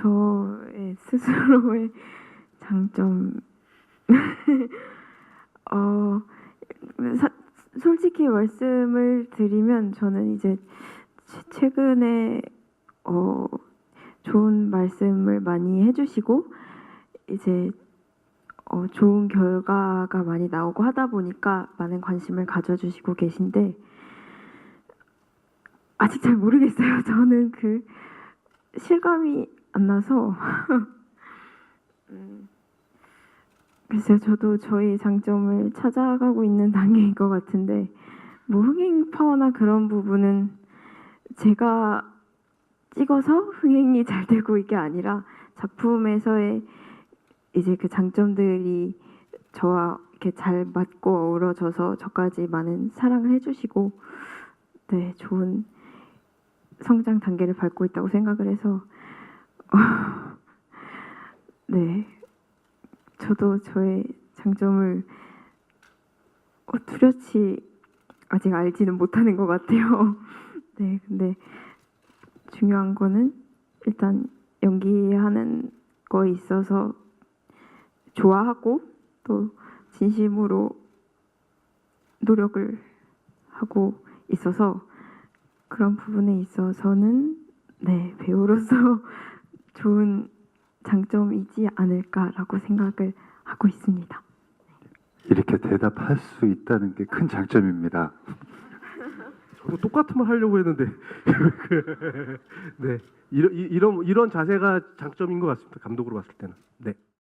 저의 스스로의 장점 어 사- 솔직히 말씀을 드리면 저는 이제 최- 최근에 어 좋은 말씀을 많이 해주시고 이제 어 좋은 결과가 많이 나오고 하다 보니까 많은 관심을 가져주시고 계신데 아직 잘 모르겠어요. 저는 그 실감이 안 나서. 음, 글쎄요 저도 저희 장점을 찾아가고 있는 단계인 것 같은데 뭐 흥행 파워나 그런 부분은 제가 찍어서 흥행이 잘 되고 이게 아니라 작품에서의 이제 그 장점들이 저와 이렇게 잘 맞고 어우러져서 저까지 많은 사랑을 해주시고 네 좋은 성장 단계를 밟고 있다고 생각을 해서 네 저도 저의 장점을 어, 뚜렷이 아직 알지는 못하는 것 같아요. 네 근데 중요한 거는 일단 연기하는 거에 있어서 좋아하고 또 진심으로 노력을 하고 있어서 그런 부분에 있어서는 네 배우로서 좋은 장점이지 않을까라고 생각을 하고 있습니다. 이렇게 대답할 수 있다는 게 큰 장점입니다. 저도 똑같은 말 하려고 했는데 네 이런 이런 이런 자세가 장점인 것 같습니다 감독으로 봤을 때는 네.